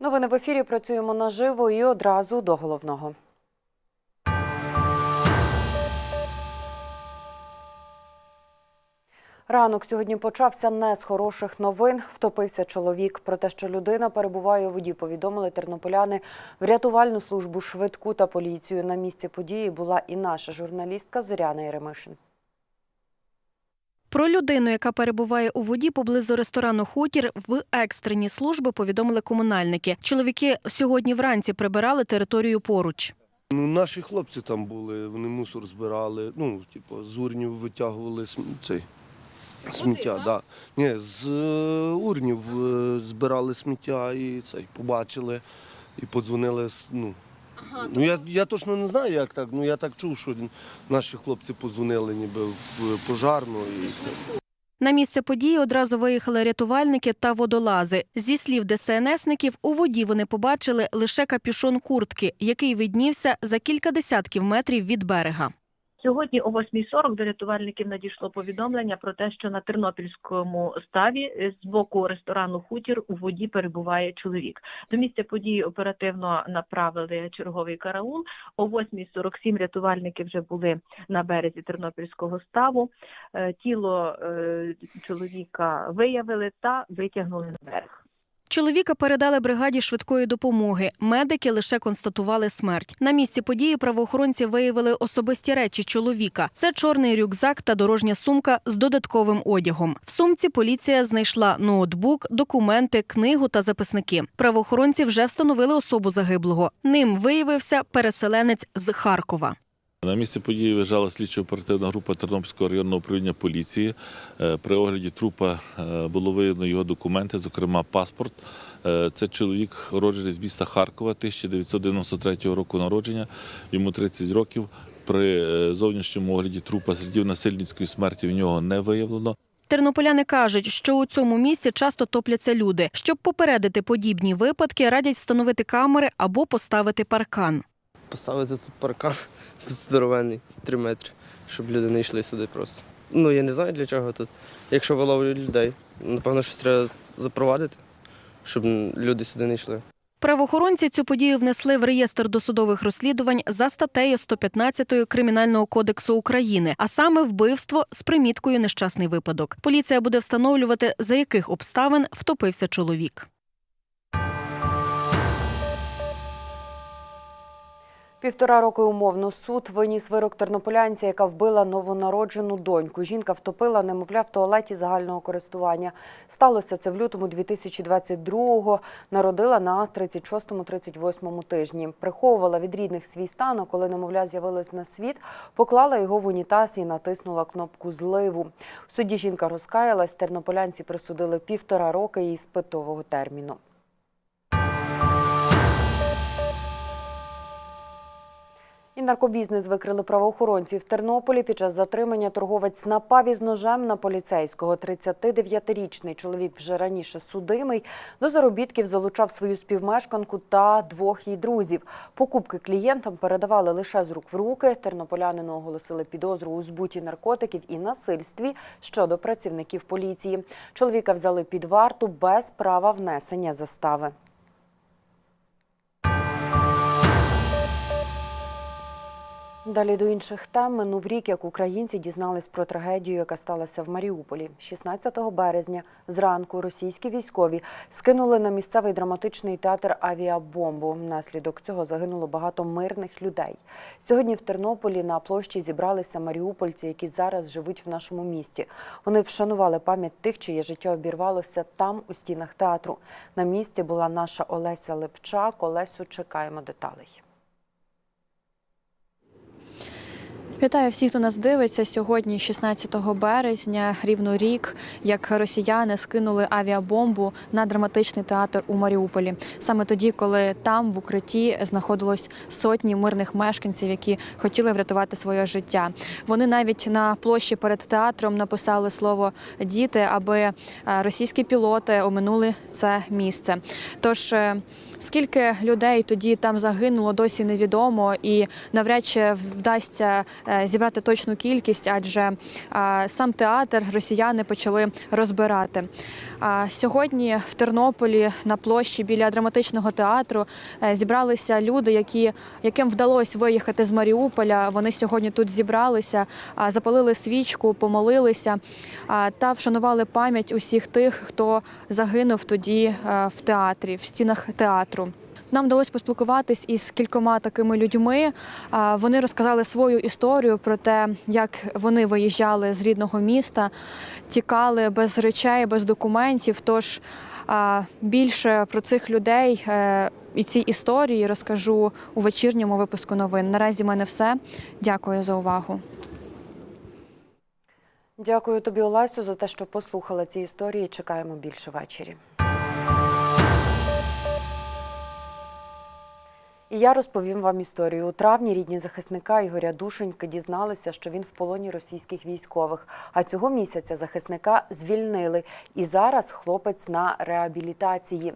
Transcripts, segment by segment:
Новини в ефірі працюємо наживо і одразу до головного. Ранок сьогодні почався не з хороших новин. Втопився чоловік. Про те, що людина перебуває у воді, повідомили тернополяни в рятувальну службу швидку та поліцію. На місці події була і наша журналістка Зоряна Єремишин. Про людину, яка перебуває у воді поблизу ресторану Хутір, в екстрені служби повідомили комунальники. Чоловіки сьогодні вранці прибирали територію поруч. Ну, наші хлопці там були, вони мусор збирали, ну, типу, з урнів витягували цей, сміття. Да. Ні, з е, урнів е, збирали сміття і цей, побачили і подзвонили. Ну, ну, я, я точно не знаю, як так. Ну я так чув, що наші хлопці подзвонили ніби в пожарну і все. На місце події одразу виїхали рятувальники та водолази. Зі слів ДСНСників, у воді вони побачили лише капюшон куртки, який виднівся за кілька десятків метрів від берега. Сьогодні о 8.40 до рятувальників надійшло повідомлення про те, що на тернопільському ставі е, з боку ресторану Хутір у воді перебуває чоловік. До місця події оперативно направили черговий караул. О 8.47 рятувальники вже були на березі тернопільського ставу. Е, Тіло е, чоловіка виявили та витягнули на берег. Чоловіка передали бригаді швидкої допомоги. Медики лише констатували смерть. На місці події правоохоронці виявили особисті речі чоловіка. Це чорний рюкзак та дорожня сумка з додатковим одягом. В сумці поліція знайшла ноутбук, документи, книгу та записники. Правоохоронці вже встановили особу загиблого. Ним виявився переселенець з Харкова. На місці події виїжджала слідчо-оперативна група Тернопільського районного управління поліції. Е, При огляді трупа е, було виявлено його документи, зокрема паспорт. Е, Це чоловік, уроджений з міста Харкова, 1993 року народження, йому 30 років. При зовнішньому огляді трупа слідів насильницької смерті в нього не виявлено. Тернополяни кажуть, що у цьому місці часто топляться люди. Щоб попередити подібні випадки, радять встановити камери або поставити паркан. Поставити тут паркан здоровенний, 3 метри, щоб люди не йшли сюди просто. Ну, я не знаю для чого тут. Якщо виловлюють людей, напевно, щось треба запровадити, щоб люди сюди не йшли. Правоохоронці цю подію внесли в реєстр досудових розслідувань за статтею 115 Кримінального кодексу України, а саме вбивство з приміткою нещасний випадок. Поліція буде встановлювати, за яких обставин втопився чоловік. Півтора роки умовно суд виніс вирок тернополянця, яка вбила новонароджену доньку. Жінка втопила немовля в туалеті загального користування. Сталося це в лютому 2022-го. Народила на 36-38 тижні. Приховувала від рідних свій стан, а коли немовля з'явилась на світ, поклала його в унітаз і натиснула кнопку зливу. В суді жінка розкаялась. Тернополянці присудили півтора роки і спитового терміну. І наркобізнес викрили правоохоронці в Тернополі. Під час затримання торговець напав із ножем на поліцейського. 39-річний чоловік вже раніше судимий. До заробітків залучав свою співмешканку та двох її друзів. Покупки клієнтам передавали лише з рук в руки. Тернополянину оголосили підозру у збуті наркотиків і насильстві щодо працівників поліції. Чоловіка взяли під варту без права внесення застави. Далі до інших тем минув рік, як українці дізнались про трагедію, яка сталася в Маріуполі. 16 березня зранку російські військові скинули на місцевий драматичний театр авіабомбу. Внаслідок цього загинуло багато мирних людей. Сьогодні в Тернополі на площі зібралися маріупольці, які зараз живуть в нашому місті. Вони вшанували пам'ять тих, чиє життя обірвалося там, у стінах театру. На місці була наша Олеся Лепчак. Олесю чекаємо деталей. Вітаю всіх, хто нас дивиться. Сьогодні, 16 березня, рівно рік, як росіяни скинули авіабомбу на драматичний театр у Маріуполі. Саме тоді, коли там в укритті знаходилось сотні мирних мешканців, які хотіли врятувати своє життя. Вони навіть на площі перед театром написали слово діти, аби е, російські пілоти оминули це місце. Тож е, скільки людей тоді там загинуло, досі невідомо, і навряд чи вдасться зібрати точну кількість, адже е, сам театр росіяни почали розбирати. А Сьогодні в Тернополі на площі біля драматичного театру е, зібралися люди, які, яким вдалося виїхати з Маріуполя. Вони сьогодні тут зібралися, запалили свічку, помолилися та вшанували пам'ять усіх тих, хто загинув тоді е, в театрі, в стінах театру. Нам вдалося поспілкуватись із кількома такими людьми. Вони розказали свою історію про те, як вони виїжджали з рідного міста, тікали без речей, без документів. Тож більше про цих людей е, і ці історії розкажу у вечірньому випуску новин. Наразі в мене все. Дякую за увагу. Дякую тобі, Олесю, за те, що послухала ці історії. Чекаємо більше ввечері. І я розповім вам історію. У травні рідні захисника Ігоря Душеньки дізналися, що він в полоні російських військових. А цього місяця захисника звільнили. І зараз хлопець на реабілітації.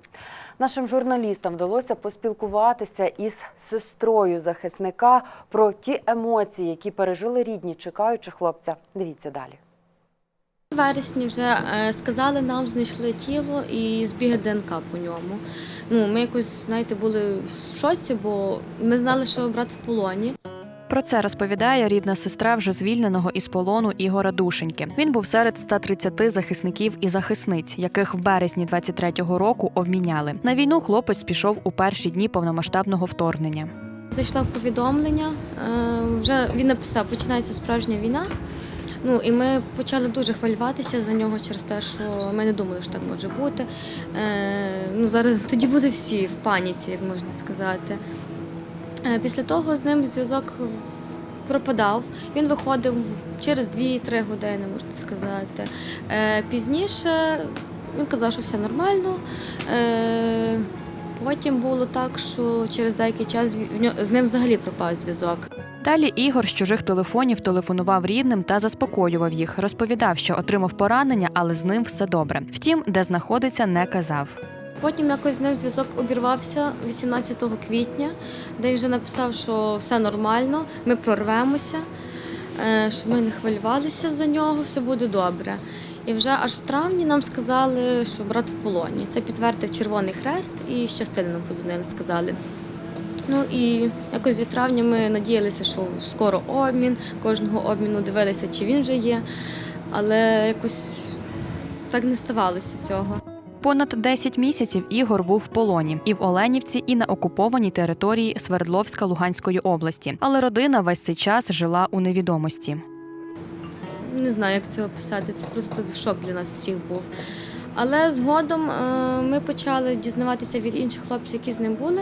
Нашим журналістам вдалося поспілкуватися із сестрою захисника про ті емоції, які пережили рідні, чекаючи хлопця. Дивіться далі. Вересні вже е, сказали нам, знайшли тіло і збіги ДНК по ньому. Ну, ми якось, знаєте, були в шоці, бо ми знали, що брат в полоні. Про це розповідає рідна сестра вже звільненого із полону Ігора Душеньки. Він був серед 130 захисників і захисниць, яких в березні 23-го року обміняли. На війну хлопець пішов у перші дні повномасштабного вторгнення. Зайшла в повідомлення. е, Вже він написав, починається справжня війна. Ну і ми почали дуже хвилюватися за нього через те, що ми не думали, що так може бути. Е, ну, зараз тоді буде всі в паніці, як можна сказати. Е, Після того з ним зв'язок пропадав. Він виходив через 2-3 години, можна сказати. Е, Пізніше він казав, що все нормально. Е, Потім було так, що через деякий час з ним взагалі пропав зв'язок. Далі Ігор з чужих телефонів телефонував рідним та заспокоював їх. Розповідав, що отримав поранення, але з ним все добре. Втім, де знаходиться, не казав. Потім якось з ним зв'язок обірвався 18 квітня, де він вже написав, що все нормально, ми прорвемося, е, щоб ми не хвилювалися за нього, все буде добре. І вже аж в травні нам сказали, що брат в полоні. Це підтвердив Червоний Хрест і з частини подзвонили, сказали. Ну і якось від травня ми надіялися, що скоро обмін, кожного обміну дивилися, чи він вже є, але якось так не ставалося цього. Понад 10 місяців Ігор був в полоні і в Оленівці, і на окупованій території Свердловська Луганської області. Але родина весь цей час жила у невідомості. Не знаю, як це описати. Це просто шок для нас всіх був. Але згодом е, ми почали дізнаватися від інших хлопців, які з ним були.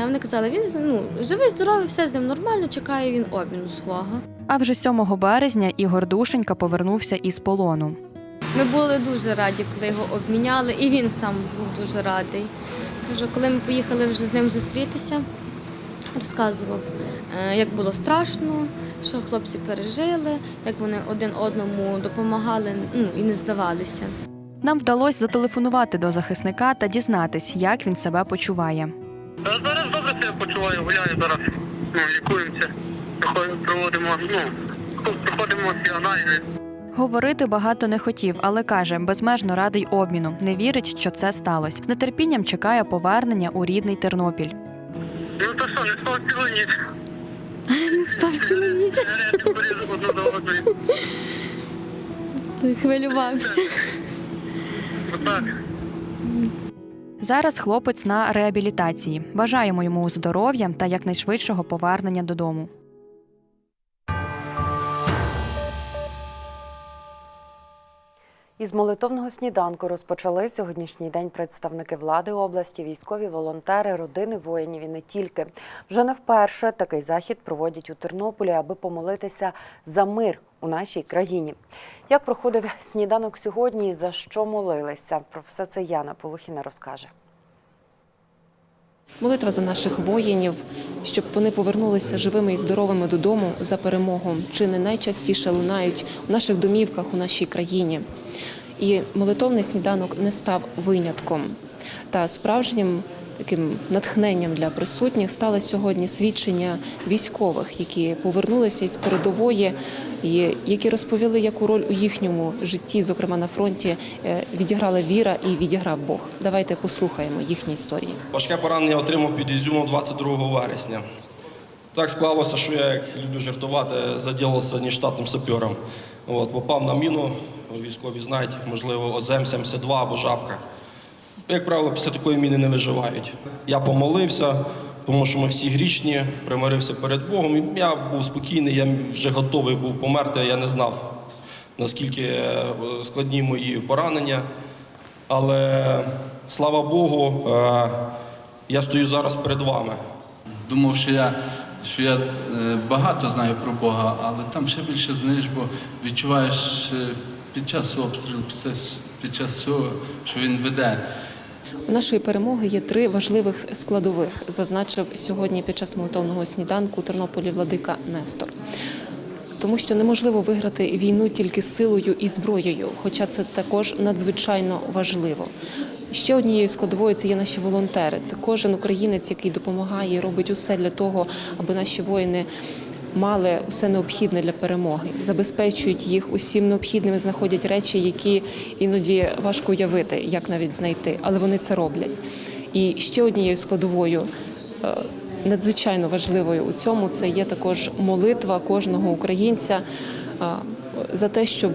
Е, Вони казали, він ну, живий, здоровий, все з ним нормально, чекає він обміну свого. А вже 7 березня Ігор Душенька повернувся із полону. Ми були дуже раді, коли його обміняли, і він сам був дуже радий. Каже, коли ми поїхали вже з ним зустрітися, розказував, е, як було страшно, що хлопці пережили, як вони один одному допомагали ну, і не здавалися. Нам вдалося зателефонувати до захисника та дізнатись, як він себе почуває. Та зараз добре себе почуваю, гуляю зараз. Ну, лікуємося. Проводимо, ну, проходимо всі аналізи. Говорити багато не хотів, але каже, безмежно радий обміну. Не вірить, що це сталося. З нетерпінням чекає повернення у рідний Тернопіль. Ну то що, не спав цілу ніч. Не спав цілу ніч. За одною. Хвилювався. Отак. Зараз хлопець на реабілітації. Бажаємо йому здоров'я та якнайшвидшого повернення додому. Із молитовного сніданку розпочали сьогоднішній день представники влади області, військові волонтери, родини воїнів і не тільки. Вже не вперше такий захід проводять у Тернополі, аби помолитися за мир у нашій країні. Як проходив сніданок сьогодні і за що молилися? Про все це Яна Полухіна розкаже. Молитва за наших воїнів, щоб вони повернулися живими і здоровими додому за перемогу, чи не найчастіше лунають у наших домівках у нашій країні. І молитовний сніданок не став винятком. Та справжнім таким натхненням для присутніх стало сьогодні свідчення військових, які повернулися із передової, які розповіли, яку роль у їхньому житті, зокрема на фронті, е, відіграла віра і відіграв Бог. Давайте послухаємо їхні історії. Важке поранення отримав під Ізюмом 22 вересня. Так склалося, що я, як люблю жартувати, заділився нештатним сапером. От, попав на міну, військові знають, можливо, ОЗМ-72 або жабка. Як правило, після такої міни не виживають. Я помолився, тому що ми всі грішні, примирився перед Богом. Я був спокійний, я вже готовий був померти, я не знав, наскільки е, складні мої поранення. Але слава Богу, е, я стою зараз перед вами. Думав, що я, що я е, багато знаю про Бога, але там ще більше знаєш, бо відчуваєш під час обстрілу, під час- цього, що він веде. У нашої перемоги є три важливих складових, зазначив сьогодні під час молитовного сніданку Тернополі владика Нестор. Тому що неможливо виграти війну тільки силою і зброєю, хоча це також надзвичайно важливо. Ще однією складовою це є наші волонтери. Це кожен українець, який допомагає і робить усе для того, аби наші воїни мали усе необхідне для перемоги, забезпечують їх усім необхідним, знаходять речі, які іноді важко уявити, як навіть знайти, але вони це роблять. І ще однією складовою. е, Надзвичайно важливою у цьому це є також молитва кожного українця е, за те, щоб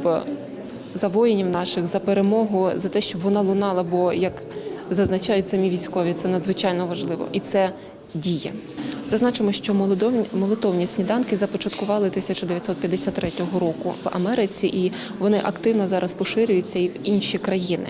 за воїнів наших, за перемогу, за те, щоб вона лунала, бо як зазначають самі військові, це надзвичайно важливо і це діє. Зазначимо, що молитовні сніданки започаткували 1953 року в Америці, і вони активно зараз поширюються і в інші країни.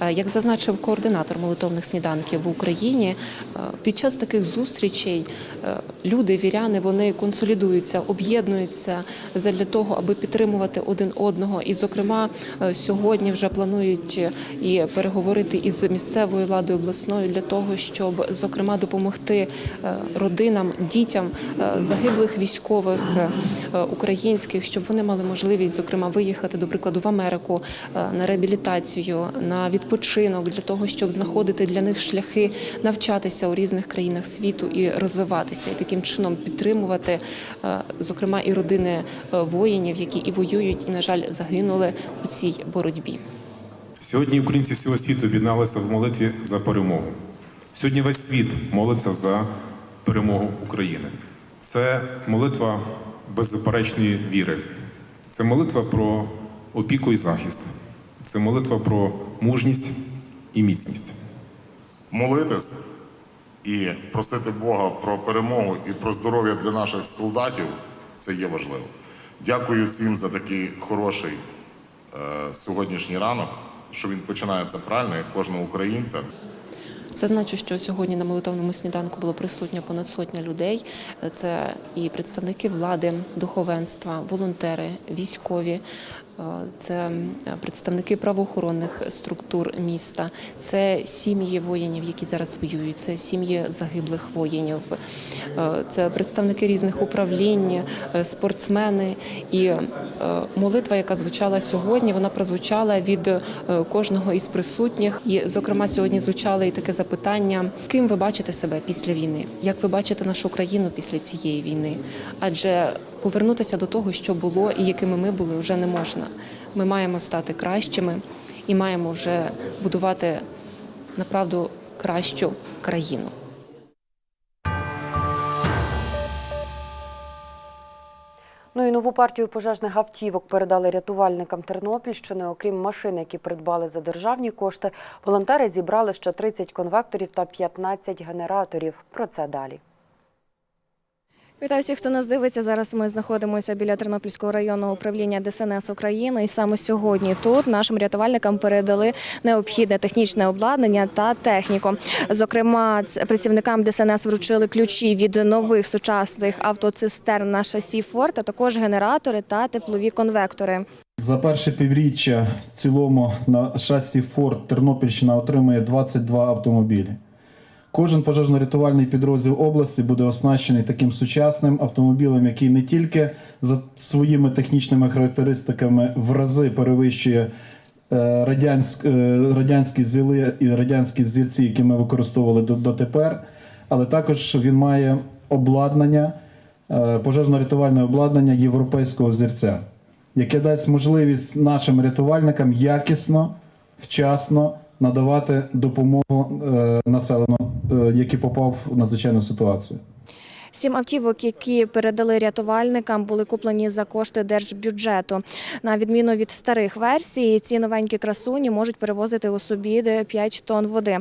Е, Як зазначив координатор молитовних сніданків в Україні, е, під час таких зустрічей е, люди, віряни, вони консолідуються, об'єднуються задля того, аби підтримувати один одного. І, зокрема, е, сьогодні вже планують і переговорити із місцевою владою обласною для того, щоб зокрема допомогти е, родинам, дітям е, загиблих військових е, українських, щоб вони мали можливість, зокрема, виїхати до прикладу в Америку е, на реабілітацію, на відпочинок для того, щоб знаходити для них шляхи навчатися у різних країнах світу і розвиватися, і таким чином підтримувати, е, зокрема, і родини е, воїнів, які і воюють, і на жаль загинули у цій боротьбі. Сьогодні українці всього світу об'єдналися в молитві за перемогу. Сьогодні весь світ молиться за перемогу України. Це молитва беззаперечної віри. Це молитва про опіку і захист. Це молитва про мужність і міцність. молитись і просити Бога про перемогу і про здоров'я для наших солдатів це є важливо. Дякую всім за такий хороший е, сьогоднішній ранок, що він починається правильно, як кожного українця. Зазначу, що сьогодні на молитовному сніданку було присутньо понад сотня людей. Це і представники влади, духовенства, волонтери, військові. Е, Це представники правоохоронних структур міста, це сім'ї воїнів, які зараз воюють, це сім'ї загиблих воїнів, е, це представники різних управлінь, е, спортсмени. І молитва, яка звучала сьогодні, вона прозвучала від кожного із присутніх. І, зокрема, сьогодні звучало і таке запитання: ким ви бачите себе після війни? Як ви бачите нашу країну після цієї війни? Адже повернутися до того, що було і якими ми були, вже не можна. Ми маємо стати кращими і маємо вже будувати направду кращу країну. Ну і нову партію пожежних автівок передали рятувальникам Тернопільщини. Окрім машин, які придбали за державні кошти, волонтери зібрали ще 30 конвекторів та 15 генераторів. Про це далі. Вітаю всіх, хто нас дивиться. Зараз ми знаходимося біля Тернопільського районного управління ДСНС України. І саме сьогодні тут нашим рятувальникам передали необхідне технічне обладнання та техніку. Зокрема, працівникам ДСНС вручили ключі від нових сучасних автоцистерн на шасі Форд, а також генератори та теплові конвектори. За перше півріччя в цілому на шасі Форд Тернопільщина отримує 22 автомобілі. Кожен пожежно-рятувальний підрозділ області буде оснащений таким сучасним автомобілем, який не тільки за своїми технічними характеристиками в рази перевищує е, радянськ, е, радянські зіли і радянські взірці, які ми використовували дотепер, але також він має обладнання, е, пожежно-рятувальне обладнання європейського взірця, яке дасть можливість нашим рятувальникам якісно, вчасно надавати допомогу е, населенню, е, який попав в надзвичайну ситуацію. Сім автівок, які передали рятувальникам, були куплені за кошти держбюджету. На відміну від старих версій, ці новенькі красуні можуть перевозити у собі де 5 тонн води.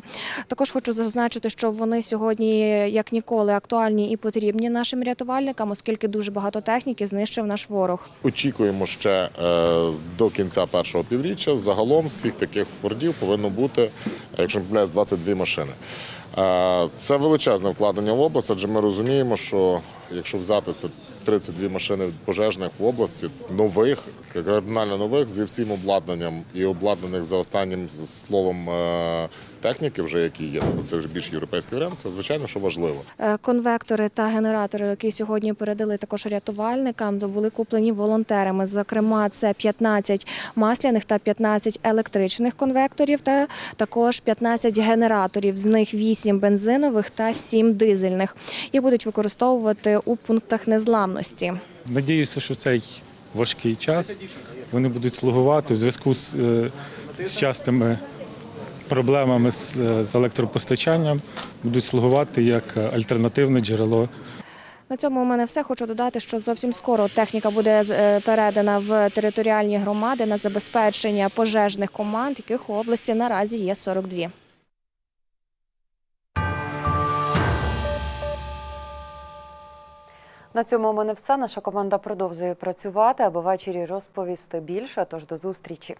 Також хочу зазначити, що вони сьогодні, як ніколи, актуальні і потрібні нашим рятувальникам, оскільки дуже багато техніки знищив наш ворог. Очікуємо ще е, до кінця першого півріччя. Загалом всіх таких фордів повинно бути, якщо не помиляюсь, 22 машини. Е, Це величезне вкладення в область, адже ми розуміємо, що якщо взяти це 32 машини пожежних в області, нових, кардинально нових, зі всім обладнанням і обладнаних за останнім словом е, техніки, вже які є, тобто це вже більш європейський варіант, це звичайно, що важливо. Е, Конвектори та генератори, які сьогодні передали також рятувальникам, були куплені волонтерами. Зокрема, це 15 масляних та 15 електричних конвекторів, та також 15 генераторів. З них 8 бензинових та 7 дизельних. Їх будуть використовувати у пунктах незламності. Надіюся, що цей важкий час вони будуть слугувати у зв'язку з, е, з частими проблемами з, е, з електропостачанням, будуть слугувати як альтернативне джерело На цьому у мене все. Хочу додати, що зовсім скоро техніка буде е, передана в територіальні громади на забезпечення пожежних команд, яких у області наразі є 42. На цьому у мене все. Наша команда продовжує працювати, аби ввечері розповісти більше. Тож до зустрічі.